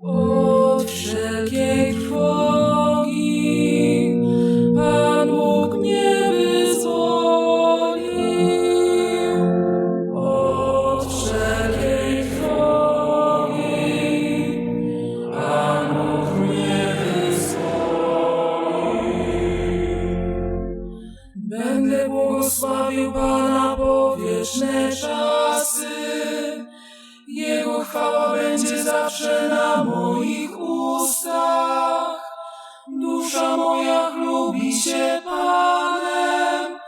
Od wszelkiej trwogi Pan Bóg mnie wyzwolił. Od wszelkiej trwogi Pan Bóg mnie wyzwolił. Będę błogosławił Pana po wieczne czasy. Jego chwała będzie zawsze na moich ustach. Dusza moja chlubi się Panem.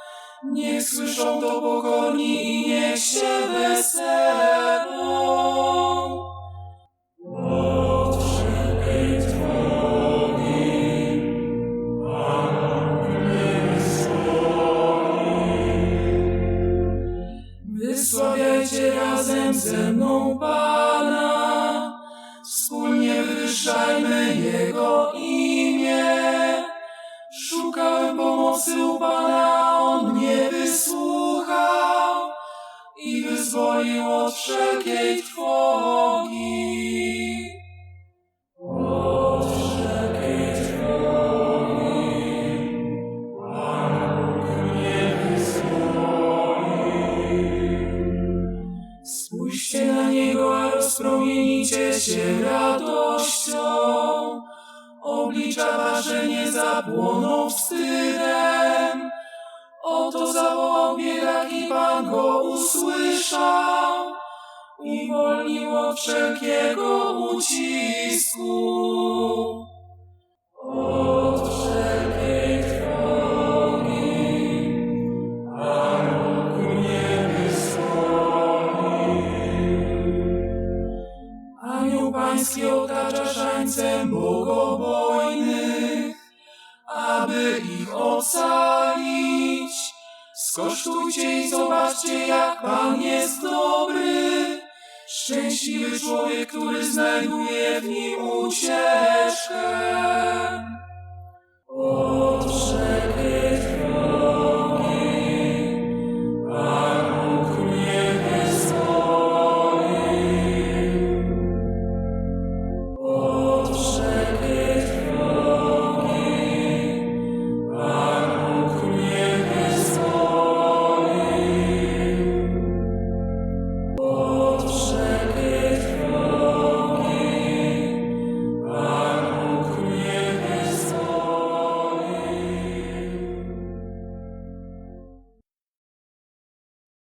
Niech słyszą to pokorni i niech się weselą. Wysławiajcie razem ze mną Pana, wywyższajmy Jego imię. Szukałem pomocy u Pana, On mnie wysłuchał i wyzwolił od wszelkiej trwogi. Od wszelkiej trwogi Pan mnie Spójrzcie na Niego, a rozpromienicie się Oblicza wasze nie zapłoną wstydem. Oto zawołał biedak i Pan go usłyszał. I wolnił od wszelkiego ucisku. Od wszelkiej trwogi Pan Bóg mnie Anioł Pański otacza szańcem bogobojnych, aby ich ocalić. Skosztujcie i zobaczcie, jak Pan jest dobry. Szczęśliwy człowiek, który znajduje w nim ucieczkę.